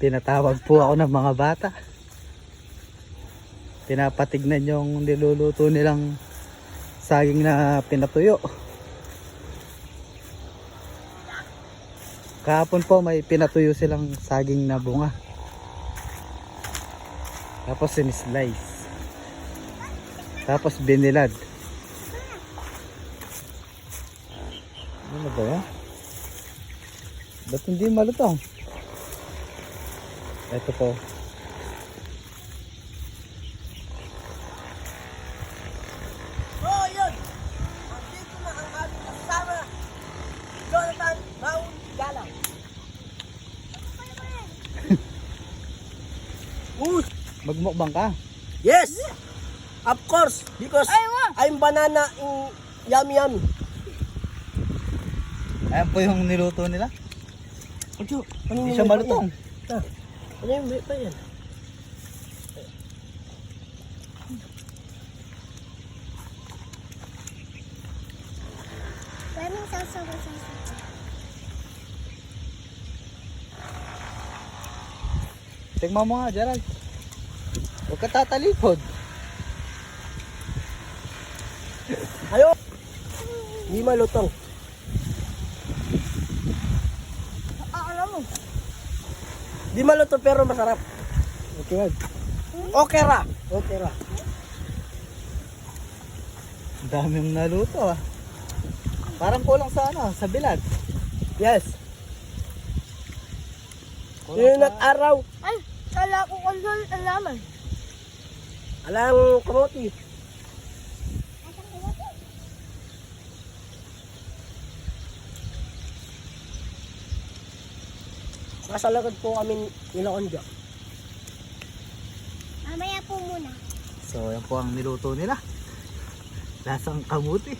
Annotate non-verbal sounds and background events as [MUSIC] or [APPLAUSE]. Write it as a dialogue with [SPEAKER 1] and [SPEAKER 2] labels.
[SPEAKER 1] Pinatawag po ako ng mga bata. Pinapatignan yung niluluto nilang saging na pinatuyo. Kahapon po may pinatuyo silang saging na bunga. Tapos sinislice. Tapos binilad. Ano ba yan? Ba't hindi malutong? Ito po.
[SPEAKER 2] Oo, yun. Andito na ang aming kasama. Jonathan Raul Galang. [LAUGHS] Uy,
[SPEAKER 1] Magmukbang ka.
[SPEAKER 2] yes! Of course, because I'm banana in yummy yummy.
[SPEAKER 1] Ayan po yung niluto nila.
[SPEAKER 2] Ojo,
[SPEAKER 1] Hindi siya malutong.
[SPEAKER 2] Ah, ano yung may pa yan?
[SPEAKER 3] Daming sasaw sa sasaw.
[SPEAKER 1] Tingnan mo nga, Gerald. Huwag ka tatalikod.
[SPEAKER 2] Ayo! Hindi malutong.
[SPEAKER 3] Ah, alam mo.
[SPEAKER 2] Di malutong pero masarap.
[SPEAKER 1] Okay,
[SPEAKER 2] Okay ra. Okay ra.
[SPEAKER 1] daming naluto ah. Parang kulang sa ano, sa bilad.
[SPEAKER 2] Yes.
[SPEAKER 1] Kulang
[SPEAKER 2] Yung
[SPEAKER 1] sa-
[SPEAKER 2] nag-araw.
[SPEAKER 3] Ay, kala ko konsol alaman.
[SPEAKER 2] Alang kamote. Nasa lagad po kami nila Onjo.
[SPEAKER 3] Mamaya po muna.
[SPEAKER 1] So, yan po ang niluto nila. Lasang kamuti.